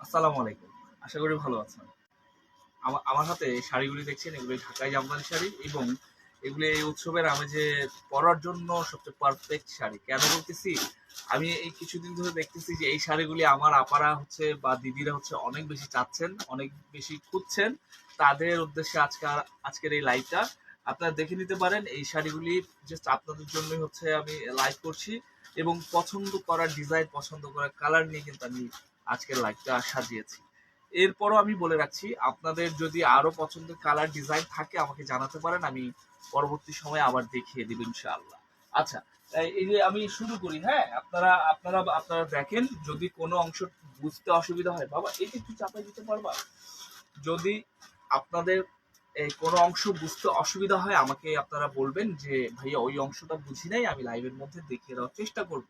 আসসালামু আলাইকুম। আশা করি ভালো আছেন। আমার হাতে শাড়িগুলি দেখছেন, এগুলি ঢাকাই জামদানি শাড়ি এবং এগুলি এই উৎসবের আমেজে পরার জন্য সবচেয়ে পারফেক্ট শাড়ি। কেন বলতেছি? আমি এই কিছুদিন ধরে দেখতেছি যে এই শাড়িগুলি আমার আপারা হচ্ছে বা দিদিরা হচ্ছে অনেক বেশি চাচ্ছেন, অনেক বেশি খুঁজছেন। তাদের উদ্দেশ্যে আজকে আজকের এই লাইভটা আপনারা দেখে নিতে পারেন। এই শাড়িগুলি জাস্ট আপনাদের জন্যই হচ্ছে আমি লাইভ করছি এবং পছন্দ করার ডিজাইন পছন্দ করার কালার নিয়ে কিন্তু আমি আজকের লাইভটা সাজিয়েছি। এরপরও আমি বলে রাখছি, আপনাদের যদি আরও পছন্দের কালার ডিজাইন থাকে, আমাকে জানাতে পারেন, আমি পরবর্তী সময়ে আবার দেখিয়ে দিব ইনশাআল্লাহ। আচ্ছা এই যে আমি শুরু করি হ্যাঁ? আপনারা আপনারা আপনারা দেখেন, যদি কোনো অংশ বুঝতে অসুবিধা হয়, বাবা, এটা একটু চাপাই দিতে পারবা? যদি আপনাদের এই কোনো অংশ বুঝতে অসুবিধা হয়, আমাকে আপনারা বলবেন যে, ভাইয়া, ওই অংশটা বুঝি নাই, আমি লাইভের মধ্যে দেখিয়ে দেওয়ার চেষ্টা করব।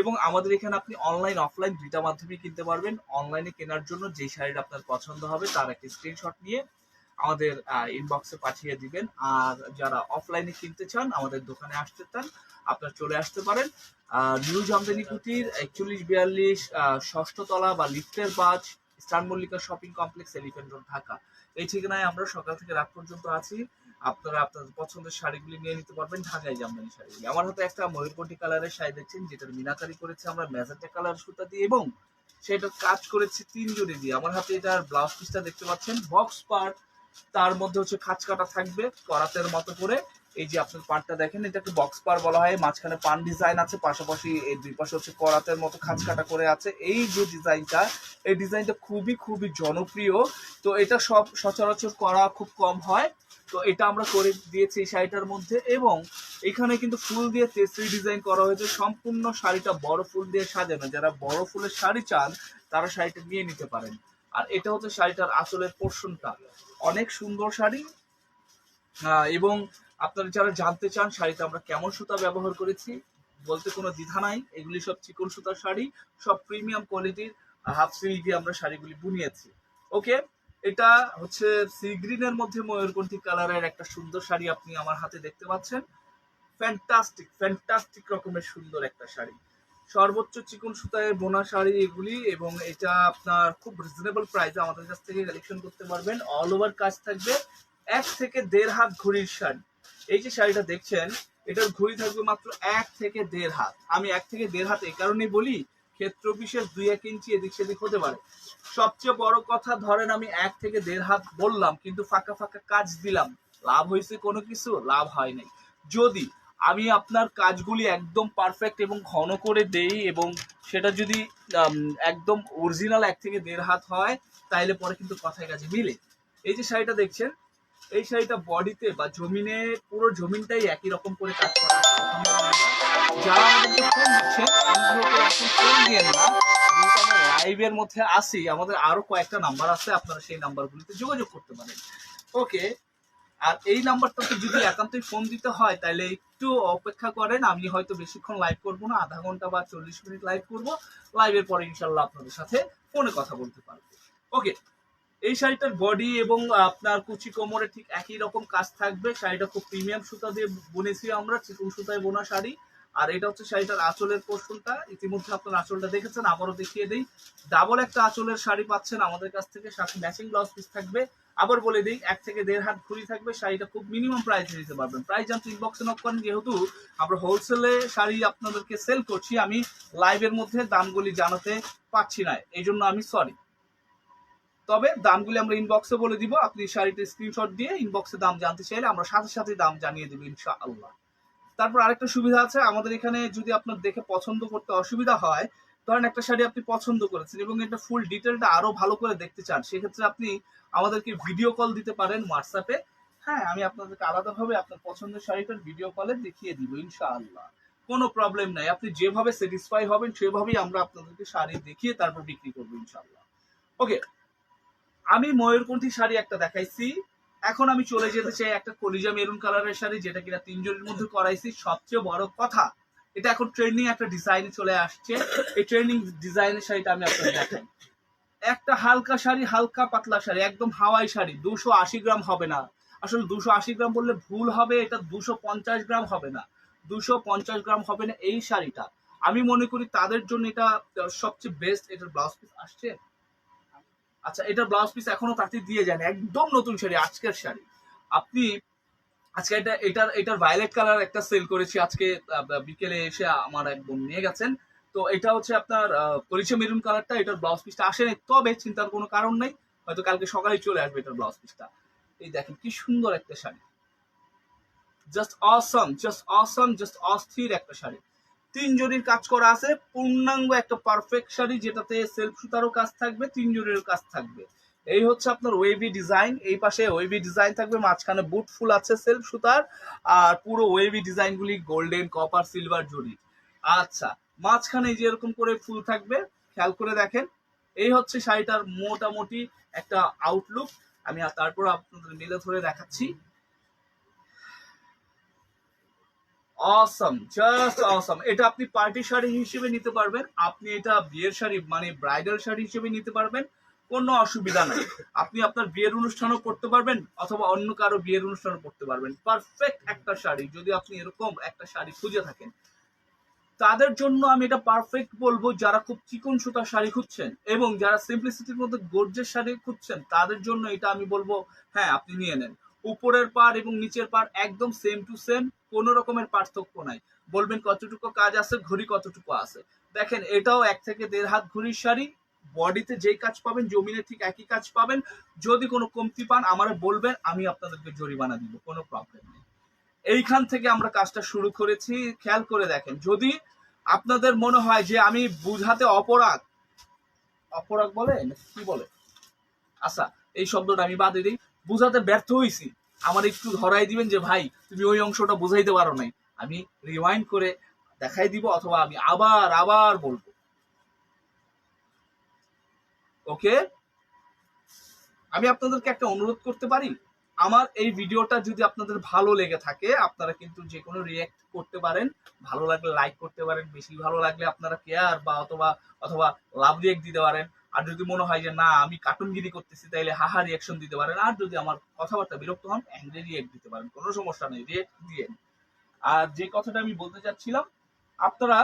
এবং আমাদের এখানে আপনি অনলাইন অফলাইন দুইটা মাধ্যমে কিনতে পারবেন। অনলাইনে কেনার জন্য যে শাড়িটা আপনার পছন্দ হবে, তার একটা স্ক্রিনশট নিয়ে আমাদের ইনবক্সে পাঠিয়ে দিবেন। আর যারা অফলাইনে কিনতে চান, আমাদের দোকানে আসতে চান, আপনারা চলে আসতে পারেন। নিউ জামদানি কুটির, একচল্লিশ বিয়াল্লিশ ষষ্ঠ তলা বা লিফটের বাজ star Mallika shopping complex elephant road, Dhaka. এই ঠিকানায় আমরা সকাল থেকে রাত পর্যন্ত আছি। আপনারা আপনাদের পছন্দের শাড়িগুলি নিয়ে নিতে পারবেন, ঢাকায় জামদানি শাড়িগুলি। আমার হাতে একটা ময়ূরকটি কালারের শাড়ি দেখছেন, যেটার মিনাকারি করেছে আমরা ম্যাজেন্টা কালার সুতা দিয়ে, এবং সেটা কাজ করেছে তিন জোড়ি দিয়ে। আমার হাতে এটার ব্লাউজ পিসটা দেখতে পাচ্ছেন, বক্স পার্ট, তার মধ্যে হচ্ছে খাঁচ কাটা থাকবে করাতের মতো করে। এই যে আপনার পার্টটা দেখেন, এটা এটাকে বক্স পার বলা হয়। মাঝখানে পান ডিজাইন আছে, পাশাপাশি এই দুই পাশে হচ্ছে করাতের মতো খাঁচ কাটা করে আছে। এই যে ডিজাইনটা এই ডিজাইনটা খুবই খুবই জনপ্রিয়। তো এটা সব সচরাচর করা খুব কম হয়। তো এটা আমরা করে দিয়েছি এই শাড়িটার মধ্যে এবং এখানে কিন্তু ফুল দিয়ে তেসরি ডিজাইন করা হয়েছে। সম্পূর্ণ শাড়িটা বড় ফুল দিয়ে সাজানো। যারা বড় ফুলের শাড়ি চান, তারা শাড়িটা নিয়ে নিতে পারেন। আর এটা হচ্ছে শাড়িটার আসলের পোর্শনটা অনেক সুন্দর শাড়ি। এবং আপনারা যারা জানতে চান শাড়িতে আমরা কেমন সুতা ব্যবহার করেছি, বলতে কোনো দ্বিধা নাই, এগুলি সব চিকন সুতার শাড়ি, সব প্রিমিয়াম কোয়ালিটির হাফ সিল্ক দিয়ে আমরা শাড়িগুলি বুনিয়েছি। ওকে এটা হচ্ছে সি গ্রিনের মধ্যে ময়ূরকণ্ঠী কালারের একটা সুন্দর শাড়ি আপনি আমার হাতে দেখতে পাচ্ছেন। ফ্যান্টাস্টিক ফ্যান্টাস্টিক রকমের সুন্দর একটা শাড়ি। সর্বোচ্চ চিকন সুতায় বোনা শাড়ি এগুলি এবং এটা আপনার খুব রিজনেবল প্রাইসে আমাদের কাছ থেকে কালেকশন করতে পারবেন। অল ওভার কাজ থাকবে। এক থেকে দেড় হাত ঘড়ির শাড়ি। এই যে শাড়িটা দেখছেন, এটার ঘড়ি থাকবে মাত্র এক থেকে দেড় হাত। আমি এক থেকে দেড় হাত এই কারণেই বলি, ক্ষেত্র বিশেষ দুই এক ইঞ্চি এদিক সেদিক হতে পারে। সবচেয়ে বড় কথা, ধরেন আমি এক থেকে দেড় হাত বললাম, কিন্তু ফাঁকা ফাঁকা কাজ দিলাম। লাভ হয়েছে কোনো কিছু, লাভ হয় নাই। যদি আমি আপনার কাজগুলি একদম পারফেক্ট এবং ঘন করে দেই এবং সেটা যদি একদম অরিজিনাল এক থেকে দেড় হাত হয়, তাইলে পরে কিন্তু কথায় কাজে মিলে। এই যে শাড়িটা দেখছেন এই শাড়িটা বডিতে বা জমিনে, পুরো জমিনটাই একই রকম করে কাজ করা যারা লাইভের মধ্যে আসি আমাদের আরও কয়েকটা নাম্বার আছে, আপনারা সেই নাম্বারগুলিতে যোগাযোগ করতে পারেন। ওকে আর এই নাম্বারটাতে যদি একান্তই ফোন দিতে হয়, তাহলে একটু অপেক্ষা করেন, আমি হয়তো বেশিক্ষণ লাইভ করব না, আধা ঘণ্টা বা চল্লিশ মিনিট লাইভ করব। লাইভের পরে ইনশাল্লাহ আপনাদের সাথে ফোনে কথা বলতে পারব। ওকে এই শাড়িটার বডি এবং আপনার কুচি কোমরে ঠিক একই রকম কাজ থাকবে। শাড়িটা খুব প্রিমিয়াম সুতা দিয়ে বুনেছি আমরা, চিকন সুতায় বোনা শাড়ি। আর এটা হচ্ছে শাড়িটার আঁচলের পোর্শনটা ইতিমধ্যে আপনার আঁচলটা দেখেছেন, আবারও দেখিয়ে দিই। ডাবল একটা আঁচলের শাড়ি পাচ্ছেন আমাদের কাছ থেকে, সাথে ম্যাচিং ব্লাউজ পিস থাকবে। আবার বলে দিই, এক থেকে দেড় হাত ঘুরি থাকবে, শাড়িটা খুব মিনিমাম প্রাইসে নিতে পারবেন। প্রাইস জানতে ইনবক্সে নক করেন, যেহেতু আমরা হোলসেলে শাড়ি আপনাদেরকে সেল করছি, আমি লাইভের মধ্যে দামগুলি জানাতে পারছি না এই জন্য আমি সরি তবে দামগুলি আমরা ইনবক্সে বলে দিব। আপনি শাড়িতে স্ক্রিনশট দিয়ে ইনবক্সে দাম জানতে চাইলে আমরা সাথে সাথে দাম জানিয়ে দেবো ইনশাআল্লাহ। তারপর আরেকটা সুবিধা আছে, আমাদের এখানে যদি আপনার দেখে পছন্দ করতে অসুবিধা হয়, ধরেন একটা শাড়ি আপনি পছন্দ করেছেন এবং এটা ফুল ডিটেলটা আরও ভালো করে দেখতে চান, সেক্ষেত্রে আপনি আমাদেরকে ভিডিও কল দিতে পারেন হোয়াটসঅ্যাপে হ্যাঁ আমি আপনাদেরকে আলাদাভাবে আপনার পছন্দের শাড়িটার ভিডিও কলে দেখিয়ে দিব ইনশাআল্লাহ। কোনো প্রবলেম নাই, আপনি যেভাবে স্যাটিসফাই হবেন, সেভাবেই আমরা আপনাদেরকে শাড়ি দেখিয়ে তারপর বিক্রি করব ইনশাআল্লাহ। ওকে আমি ময়ূরকণ্ঠী শাড়ি একটা দেখাইছি। এখন আমি চলে যেতে চাই একটা কলিজা মেরুন কালারের শাড়ি, যেটা কিনা তিনজনের মধ্যে করাইছি। সবচেয়ে বড় কথা, এটা এখন ট্রেন্ডিং একটা ডিজাইনে চলে আসছে। এই ট্রেন্ডিং ডিজাইনের শাড়িটা আমি আপনাদের দেখাই। একটা হালকা শাড়ি, হালকা পাতলা শাড়ি, একদম হাওয়াই শাড়ি, দুশো আশি গ্রাম হবে না। আসলে দুশো আশি গ্রাম বললে ভুল হবে, এটা দুশো পঞ্চাশ গ্রাম হবে না। দুশো পঞ্চাশ গ্রাম হবে না এই শাড়িটা। আমি মনে করি তাদের জন্য এটা সবচেয়ে বেস্ট এটার ব্লাউজ পিস আসছে। আচ্ছা এটা ব্লাউজ পিস এখনও তাতে দিয়ে যান একদম নতুন শাড়ি, আজকের শাড়ি। আপনি, আজকে এটা, এটার এটার ভায়োলেট কালার একটা সেল করেছি আজকে বিকেলে এসে আমার এক বোন নিয়ে গেছেন। তো এটা হচ্ছে আপনার করিচে মেরুন কালারটা এটার ব্লাউজ পিসটা আসেনি, তবে চিন্তার কোনো কারণ নেই, হয়তো কালকে সকালে চলে আসবে এটার ব্লাউজ পিসটা এই দেখেন কি সুন্দর একটা sari. Just awesome just awesome just অস্থির একটা শাড়ি। তিন জরির কাজ করা আছে। পূর্ণাঙ্গ একটা পারফেক্ট শাড়ি যেটাতে সেলফ সুতারও কাজ থাকবে তিন জরিরও কাজ থাকবে। এই হচ্ছে আপনার ওয়েভি ডিজাইন এই পাশে ওয়েভি ডিজাইন থাকবে, মাঝখানে বুট ফুল আছে সেলফ সুতার, আর পুরো ওয়েভি ডিজাইনগুলি গোল্ডেন কপার সিলভার জরি আচ্ছা মাঝখানে এই যে এরকম করে ফুল থাকবে, খেয়াল করে দেখেন। এই হচ্ছে শাড়িটার মোটামুটি একটা আউটলুক আমি তারপর আপনাদের মেলে ধরে দেখাচ্ছি। অসম জাস্ট অসম এটা আপনি পার্টি শাড়ি হিসেবে নিতে পারবেন, আপনি এটা বিয়ের শাড়ি মানে ব্রাইডাল শাড়ি হিসেবে নিতে পারবেন, কোনো অসুবিধা নাই। আপনি আপনার বিয়ের অনুষ্ঠানও করতে পারবেন, অথবা অন্য কারও বিয়ের অনুষ্ঠানও করতে পারবেন। পারফেক্ট একটা শাড়ি, যদি আপনি এরকম একটা শাড়ি খুঁজে থাকেন। তাদের জন্য আমি এটা পারফেক্ট বলব, যারা খুব চিকন সুতার শাড়ি খুঁজছেন, এবং যারা সিম্পলিসিটির মধ্যে গর্জের শাড়ি খুঁজছেন, তাদের জন্য এটা আমি বলব হ্যাঁ আপনি নিয়ে নেন। উপরের পার এবং নিচের পার একদম সেম টু সেম কোনো রকমের পার্থক্য নাই। বলবেন কতটুকু কাজ আছে, ঘড়ি কতটুকু আছে। দেখেন, এটাও এক থেকে দেড় হাত ঘড়ির শাড়ি। বডিতে যেই কাজ পাবেন, জমিনে ঠিক একই কাজ পাবেন। যদি কোনো কমতি পান, আমার বলবেন, আমি আপনাদেরকে জরিমানা দিব, কোনো প্রবলেম নেই। এইখান থেকে আমরা কাজটা শুরু করেছি। খেয়াল করে দেখেন, যদি আপনাদের মনে হয় যে আমি বুঝাতে অপরাধ অপরাধ বলে কি বলে? আচ্ছা এই শব্দটা আমি বাদে দিই। বুঝাতে ব্যর্থ হয়েছি আমার একটু ধরাই দিবেন যে, ভাই, তুমি ওই অংশটা বুঝাইতে পারো নাই। আমি রিওয়াইন্ড করে দেখাই দিব অথবা আমি আবার আবার বলব। ওকে? আমি আপনাদেরকে একটা অনুরোধ করতে পারি। আমার এই ভিডিওটা যদি আপনাদের ভালো লেগে থাকে, আপনারা কিন্তু যে কোনো রিয়েক্ট করতে পারেন। ভালো লাগলে লাইক করতে পারেন, বেশি ভালো লাগলে আপনারা কেয়ার বা অথবা অথবা লাভ রিয়েক্ট দিতে পারেন। আর যদি মনে হয় যে, না, আমি কার্টুনগিরি করতেছি, তাইলে হাহা রিয়াকশন দিতে পারেন। আর যদি আমার কথাবার্তা বিরক্ত হন অ্যাংরি রিয়েক্ট দিতে পারেন। কোনো সমস্যা নেই রিয়েক্ট দিয়ে আর যে কথাটা আমি বলতে চাচ্ছিলাম, আপনারা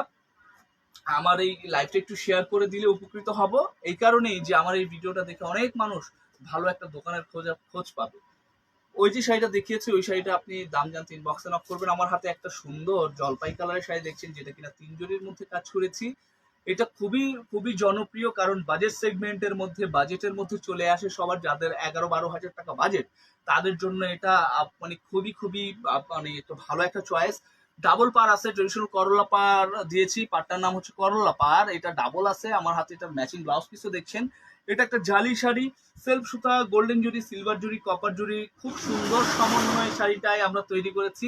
আমার এই লাইভটা একটু শেয়ার করে দিলে উপকৃত হব। এই কারণেই যে, আমার এই ভিডিওটা দেখে অনেক মানুষ ভালো একটা দোকানের খোঁজ খোঁজ পাবে। ওই যে শাড়িটা দেখিয়েছি, ওই শাড়িটা আপনি দাম জানতে ইনবক্সে নক করবেন। আমার হাতে একটা সুন্দর জলপাই কালারের শাড়ি দেখছেন, যেটা কিনা তিন জরির মধ্যে কাজ করেছি। এটা খুবই খুবই জনপ্রিয় কারণ বাজেট সেগমেন্টের মধ্যে বাজেটের মধ্যে চলে আসে সবার যাদের এগারো বারো হাজার টাকা বাজেট তাদের জন্য এটা মানে খুবই খুবই মানে ভালো একটা চয়েস ডাবল পার আছে ট্রেডিশনাল করলা পার দিয়েছি পারটার নাম হচ্ছে করলা পার, এটা ডাবল আছে, আমার হাতে এটা ম্যাচিং ব্লাউজ পিসও দেখছেন। এটা একটা জালি শাড়ি সেলফ সুতা গোল্ডেন জুড়ি সিলভার জুড়ি কপার জুড়ি, খুব সুন্দর সমন্বয় শাড়িটাই আমরা তৈরি করেছি।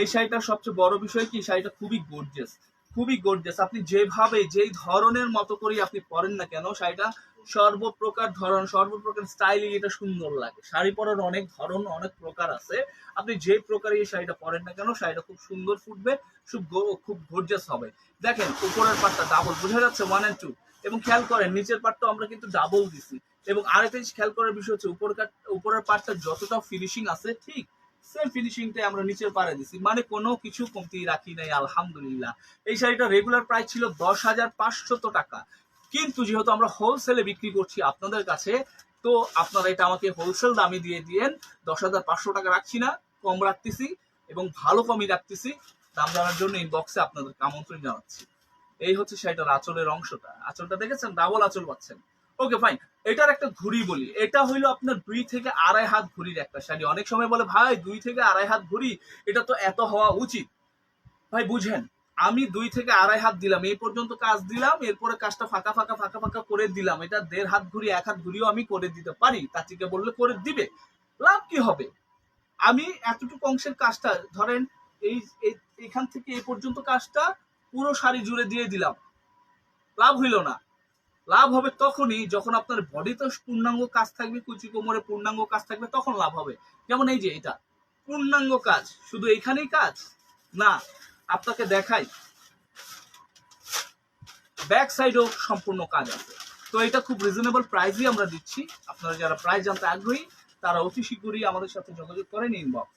এই শাড়িটার সবচেয়ে বড় বিষয় কি? শাড়িটা খুবই গর্জিয়াস খুবই গর্জিয়াস আপনি যেভাবে, যেই ধরনের মতো করেই আপনি পরেন না কেন, শাড়িটা সর্বপ্রকার ধরন, সর্বপ্রকার স্টাইলে এটা সুন্দর লাগে। শাড়ি পরার অনেক ধরন, অনেক প্রকার আছে। আপনি যে প্রকারে এই শাড়িটা পরেন না কেন, শাড়িটা খুব সুন্দর ফুটবে, খুব খুব গর্জিয়াস হবে। দেখেন, উপরের পাটটা ডাবল বোঝা যাচ্ছে ওয়ান এন্ড টু এবং খেয়াল করেন, নিচের পাটটা আমরা কিন্তু ডাবল দিছি। এবং আরেকটা খেয়াল করার বিষয় হচ্ছে উপর উপরের পাটটা যতটা ফিনিশিং আছে, ঠিক সেম ফিনিশিংটাই আমরা নিচের পাড়ে দিছি। মানে কোনো কিছু কমতি রাখি নাই, আলহামদুলিল্লাহ। এই শাড়িটা রেগুলার প্রাইস ছিল দশ হাজার পাঁচশত টাকা। কিন্তু যেহেতু আমরা হোলসেলে বিক্রি করছি আপনাদের কাছে, তো আপনারা এটা আমাকে হোলসেল দামে দিয়ে দিয়েন। দশ হাজার পাঁচশো টাকা রাখছি না, কম রাখতেছি এবং ভালো কমই রাখতেছি। দাম জানার জন্য ইনবক্সে আপনাদেরকে আমন্ত্রণ জানাচ্ছি। এই হচ্ছে শাড়িটার আঁচলের অংশটা। আঁচলটা দেখেছেন? ডাবল আঁচল পাচ্ছেন। ওকে ফাইন এটার একটা ঘুড়ি বলি। এটা হইল আপনার দুই থেকে আড়াই হাত ঘুড়ির একটা শাড়ি অনেক সময় বলে, ভাই, দুই থেকে আড়াই হাত ঘুড়ি এটা তো এত হওয়া উচিত। ভাই, বুঝেন, আমি দুই থেকে আড়াই হাত দিলাম, এই পর্যন্ত কাজ দিলাম, এরপরে কাজটা ফাঁকা ফাঁকা ফাঁকা ফাঁকা করে দিলাম। এটা দেড় হাত ঘুরি, এক হাত ঘুরিও আমি করে দিতে পারি। তাঁতিকে বললে করে দিবে। লাভ কি হবে? আমি এতটুকু অংশের কাজটা, ধরেন, এই- এখান থেকে এই পর্যন্ত কাজটা পুরো শাড়ি জুড়ে দিয়ে দিলাম। লাভ হইল না। লাভ হবে তখনই যখন আপনার বডিতে পূর্ণাঙ্গ কাজ থাকবে, কুচি কোমরে পূর্ণাঙ্গ কাজ থাকবে, তখন লাভ হবে। যেমন এই যে এটা, পূর্ণাঙ্গ কাজ। শুধু এখানেই কাজ? না, আপনাকে দেখাই। ব্যাক সাইডেও সম্পূর্ণ কাজ আছে। তো এটা খুব রিজনেবল প্রাইসই আমরা দিচ্ছি। আপনারা যারা প্রাইস জানতে আগ্রহী, তারা অতি শীঘ্রই আমাদের সাথে যোগাযোগ করেন ইনবক্স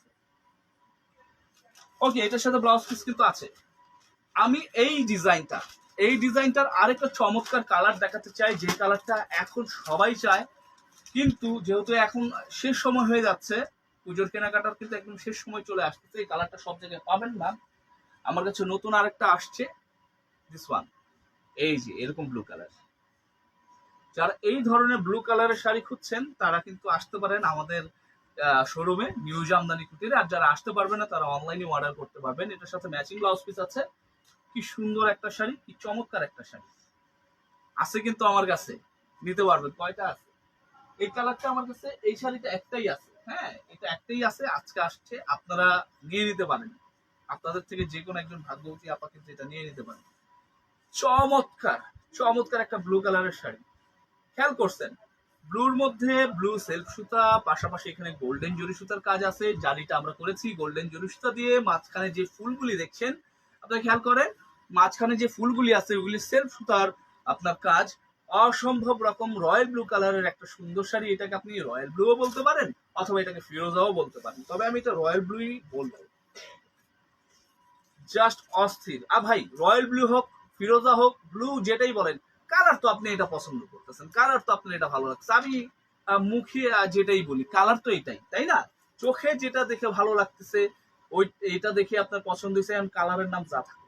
ওকে এটার সাথে ব্লাউজ পিস কিন্তু আছে। আমি এই ডিজাইনটা এই ডিজাইনটার আরেকটা চমৎকার কালার দেখাতে চাই, যে কালারটা এখন সবাই চায়। কিন্তু যেহেতু এখন শেষ সময় হয়ে যাচ্ছে, পুজোর কেনাকাটার কিন্তু একদম শেষ সময় চলে আসতেছে, এই কালারটা সব জায়গায় পাবেন না। আমার কাছে নতুন আরেকটা আসছে দিস ওয়ান এই যে, এরকম ব্লু কালার যারা এই ধরনের ব্লু কালারের শাড়ি খুঁজছেন, তারা কিন্তু আসতে পারেন আমাদের শোরুমে নিউ জামদানি কুটিরে আর যারা আসতে পারবে না, তারা অনলাইনে অর্ডার করতে পারবেন। এটার সাথে ম্যাচিং ব্লাউজ পিস আছে। কি সুন্দর একটা শাড়ি, কি চমৎকার একটা শাড়ি। আছে কিন্তু আমার কাছে, নিতে পারবেন, কয়টা আছে? এই কালারটা আমার কাছে, এই শাড়িটা একটাই আছে হ্যাঁ এটা একটাই আছে, আজকে আসছে, আপনারা নিয়ে নিতে পারেন। আপনাদের থেকে যে কোনো একজন ভাগ্যবতী আপাকে যেটা নিয়ে নিতে পারেন। চমৎকার চমৎকার একটা ব্লু কালারের শাড়ি। খেয়াল করছেন ব্লুর মধ্যে ব্লু সেলফ সুতা, পাশাপাশি এখানে গোল্ডেন জরি সুতার কাজ আছে, জারিটা আমরা করেছি গোল্ডেন জরি সুতা দিয়ে মাঝখানে যে ফুলগুলি দেখছেন, আপনারা খেয়াল করেন মাঝখানে যে ফুলগুলি আছে, ওগুলি সেলফ সুতার আপনার কাজ। অসম্ভব রকম রয়্যাল ব্লু কালারের একটা সুন্দর শাড়ি, এটাকে আপনি রয়্যাল ব্লুও বলতে পারেন, অথবা এটাকে ফিরোজাও বলতে পারেন। তবে আমি এটা রয়্যাল ব্লুই বলব। জাস্ট অস্থির। আ ভাই রয়্যাল ব্লু হোক, ফিরোজা হোক ব্লু যেটাই বলেন কালার তো আপনি এটা পছন্দ করতেছেন কালার তো আপনার এটা ভালো লাগছে। আমি মুখে যেটাই বলি কালার তো এটাই, তাই না? চোখে যেটা দেখে ভালো লাগতেছে, ওই এটা দেখে আপনার পছন্দ হয়েছে কালারের নাম যা থাকে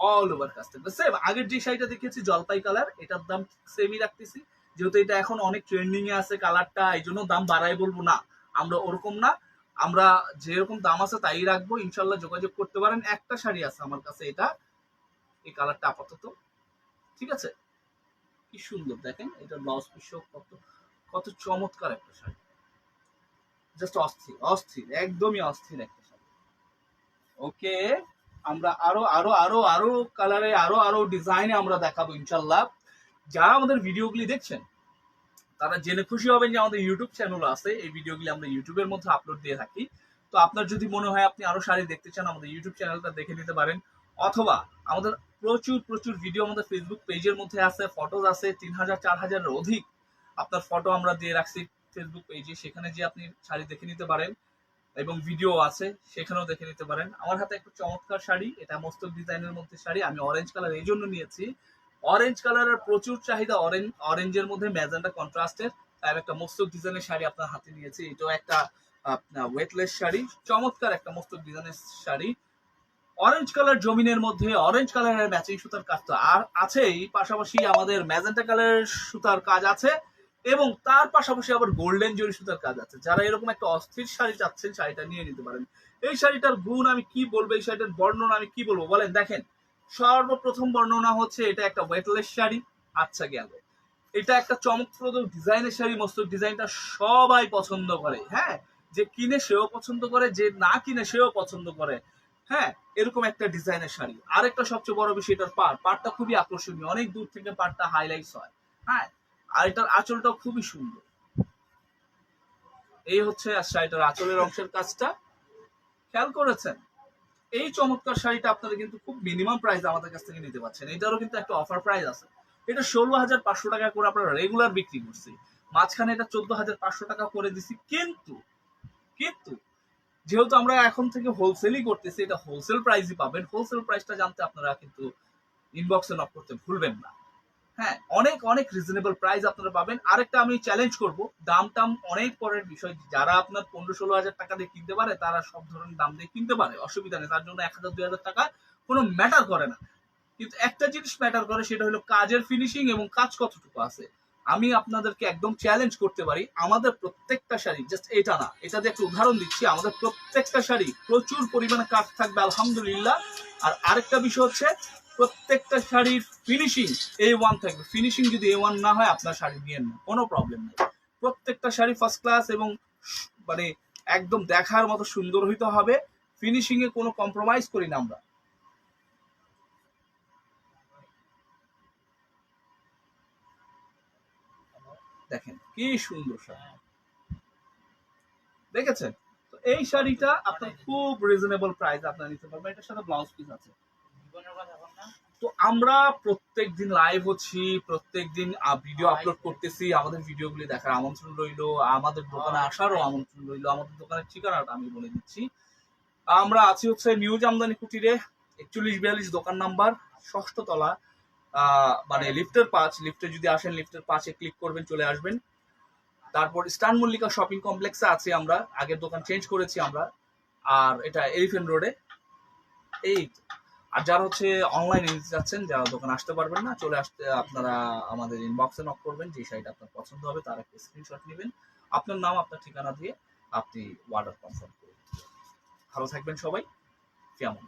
অল ওভার কাস্টমার সেম আগের যে শাড়িটা দেখেছি, জলপাই কালার এটার দাম সেমই রাখতেছি। যেহেতু এটা এখন অনেক ট্রেন্ডিং এ আছে কালারটা এই জন্য দাম বাড়াই বলব না। আমরা ওরকম না। আমরা যেরকম দাম আছে তাই রাখব। ইনশাল্লাহ যোগাযোগ করতে পারেন। একটা শাড়ি আছে আমার কাছে, এটা। এই কালারটা আপাতত। ঠিক আছে? কি সুন্দর, দেখেন, এটা ব্লাউজ পিসও কত কত চমৎকার একটা শাড়ি। জাস্ট অস্থির অস্থির, একদমই অস্থির একটা শাড়ি। ওকে আমরা আরও আরও আরও আরও কালারে আরও আরও ডিজাইনে আমরা দেখাবো, ইনশাল্লাহ। যারা আমাদের ভিডিওগুলি দেখছেন, তারা জেনে খুশি হবেন যে আমাদের ইউটিউব চ্যানেল আছে। এই ভিডিওগুলি আমরা ইউটিউবের মধ্যে আপলোড দিয়ে থাকি। তো আপনার যদি মনে হয় আপনি আরও শাড়ি দেখতে চান, আমাদের ইউটিউব চ্যানেলটা দেখে নিতে পারেন। অথবা আমাদের প্রচুর প্রচুর ভিডিও আমাদের ফেসবুক পেজের মধ্যে আছে ফটোজ আছে, তিন হাজার, চার হাজারের অধিক আপনার ফটো আমরা দিয়ে রাখছি ফেসবুক পেজে সেখানে যে আপনি শাড়ি দেখে নিতে পারেন। এবং ভিডিও আছে, সেখানেও দেখে নিতে পারেন। আমার হাতে একটু চমৎকার শাড়ি, এটা মস্তক ডিজাইনের মধ্যে শাড়ি, আমি অরেঞ্জ কালার এই জন্য নিয়েছি। অরেঞ্জ কালারের প্রচুর চাহিদা অরেঞ্জ অরেঞ্জের মধ্যে ম্যাজেন্টা কন্ট্রাস্টের তার একটা মস্তক ডিজাইনের শাড়ি আপনার হাতে নিয়েছি। এটাও একটা ওয়েটলেস শাড়ি, চমৎকার একটা মস্তক ডিজাইনের শাড়ি। অরেঞ্জ কালার জমিনের মধ্যে অরেঞ্জ কালারের ম্যাচিং সুতার কাজ তো আর আছেই, পাশাপাশি আমাদের ম্যাজেন্টা কালারের সুতার কাজ আছে। এবং তার পাশাপাশি আবার গোল্ডেন জরি সুতার কাজ আছে। যারা এরকম একটা অস্থির শাড়ি চাচ্ছেন, শাড়িটা নিয়ে নিতে পারেন। এই শাড়িটার গুণ আমি কি বলব, এই শাড়িটার বর্ণনা আমি কি বলব? বলেন, দেখেন, সর্বপ্রথম বর্ণনা হচ্ছে এটা একটা ওয়েটলেস শাড়ি। আচ্ছা গেল এটা একটা চমকপ্রদ ডিজাইনের শাড়ি মস্তক ডিজাইনটা সবাই পছন্দ করে হ্যাঁ? যে কিনে সেও পছন্দ করে, যে না কিনে সেও পছন্দ করে হ্যাঁ? এরকম একটা ডিজাইনের শাড়ি। আরেকটা সবচেয়ে বড় বিষয়, এটার পার পারটা খুবই আকর্ষণীয়। অনেক দূর থেকে পারটা হাইলাইটস হয় হ্যাঁ? আর এটার আঁচলটাও খুবই সুন্দর। এই হচ্ছে শাড়িটার আঁচলের অংশের কাজটা। খেয়াল করেছেন? এই চমৎকার শাড়িটা আপনারা কিন্তু খুব মিনিমাম প্রাইস আমাদের কাছ থেকে নিতে পারছেন। এটারও কিন্তু একটা অফার প্রাইস আছে। এটা ষোলো হাজার পাঁচশো টাকা করে আপনারা রেগুলার বিক্রি করছি। মাঝখানে এটা চোদ্দ হাজার পাঁচশো টাকা করে দিছি। কিন্তু কিন্তু যেহেতু আমরা এখন থেকে হোলসেলই করতেছি, এটা হোলসেল প্রাইসই পাবেন। হোলসেল প্রাইসটা জানতে আপনারা কিন্তু ইনবক্সে নক করতে ভুলবেন না। হ্যাঁ অনেক অনেক রিজনেবল প্রাইস আপনারা পাবেন। আরেকটা আমি চ্যালেঞ্জ করব। দাম টাম অনেক পরের বিষয়। যারা আপনার পনেরো ষোলো হাজার টাকা দিয়ে কিনতে পারে, তারা সব ধরনের দাম দিয়ে কিনতে পারে। অসুবিধা নেই, তার জন্য এক হাজার, দুই হাজার টাকা কোনো ম্যাটার করে না। কিন্তু একটা জিনিস ম্যাটার করে, সেটা হলো কাজের ফিনিশিং এবং কাজ কতটুকু আছে। আমি আপনাদেরকে একদম চ্যালেঞ্জ করতে পারি। আমাদের প্রত্যেকটা শাড়ি জাস্ট এটা না, এটা দিয়ে একটা উদাহরণ দিচ্ছি। আমাদের প্রত্যেকটা শাড়ি প্রচুর পরিমাণে কাজ থাকবে, আলহামদুলিল্লাহ। আর আরেকটা বিষয় হচ্ছে প্রত্যেকটা শাড়ির ফিনিশিং এ ওয়ান থাকবে। ফিনিশিং যদি এ ওয়ান না হয়, আপনার শাড়ি নিয়ে নেন কোনো প্রবলেম নেই। প্রত্যেকটা শাড়ি ফার্স্ট ক্লাস এবং মানে একদম দেখার মতো সুন্দর হইতে হবে। ফিনিশিং এ কোনো কম্প্রোমাইজ করি না আমরা। দেখেন, কি সুন্দর শাড়ি। দেখেছেন? তো এই শাড়িটা আপনার খুব রিজনেবল প্রাইস আপনার নিতে পারবেন। এটার সাথে ব্লাউজ পিস আছে। তো আমরা প্রত্যেক দিন লাইভ হচ্ছি প্রত্যেক দিন ভিডিও আপলোড করতেছি আমাদের ভিডিওগুলি দেখার আমন্ত্রণ রইল আমাদের দোকানে আসারও আমন্ত্রণ রইল আমাদের দোকানের ঠিকানাটা আমি বলে দিচ্ছি। আমরা আছি হচ্ছে নিউ জামদানি কুটিরে একচল্লিশ বিয়াল্লিশ দোকান নাম্বার ষষ্ঠ তলা মানে লিফটের পাঁচ লিফটে যদি আসেন লিফটের পাঁচে ক্লিক করবেন চলে আসবেন। তারপর স্টান মল্লিকা শপিং কমপ্লেক্সে আছি আমরা আগের দোকান চেঞ্জ করেছি আমরা আর এটা এলিফেন্ট রোডে। এই। আর যারা হচ্ছে অনলাইনে নিতে চাচ্ছেন, যারা দোকানে আসতে পারবেন না, চলে আসতে আপনারা আমাদের ইনবক্সে নক করবেন, যে শাড়িটা আপনার পছন্দ হবে, তার একটা স্ক্রিনশট নেবেন। আপনার নাম, আপনার ঠিকানা দিয়ে আপনি অর্ডার কনফার্ম করবেন ভালো থাকবেন সবাই। কেমন?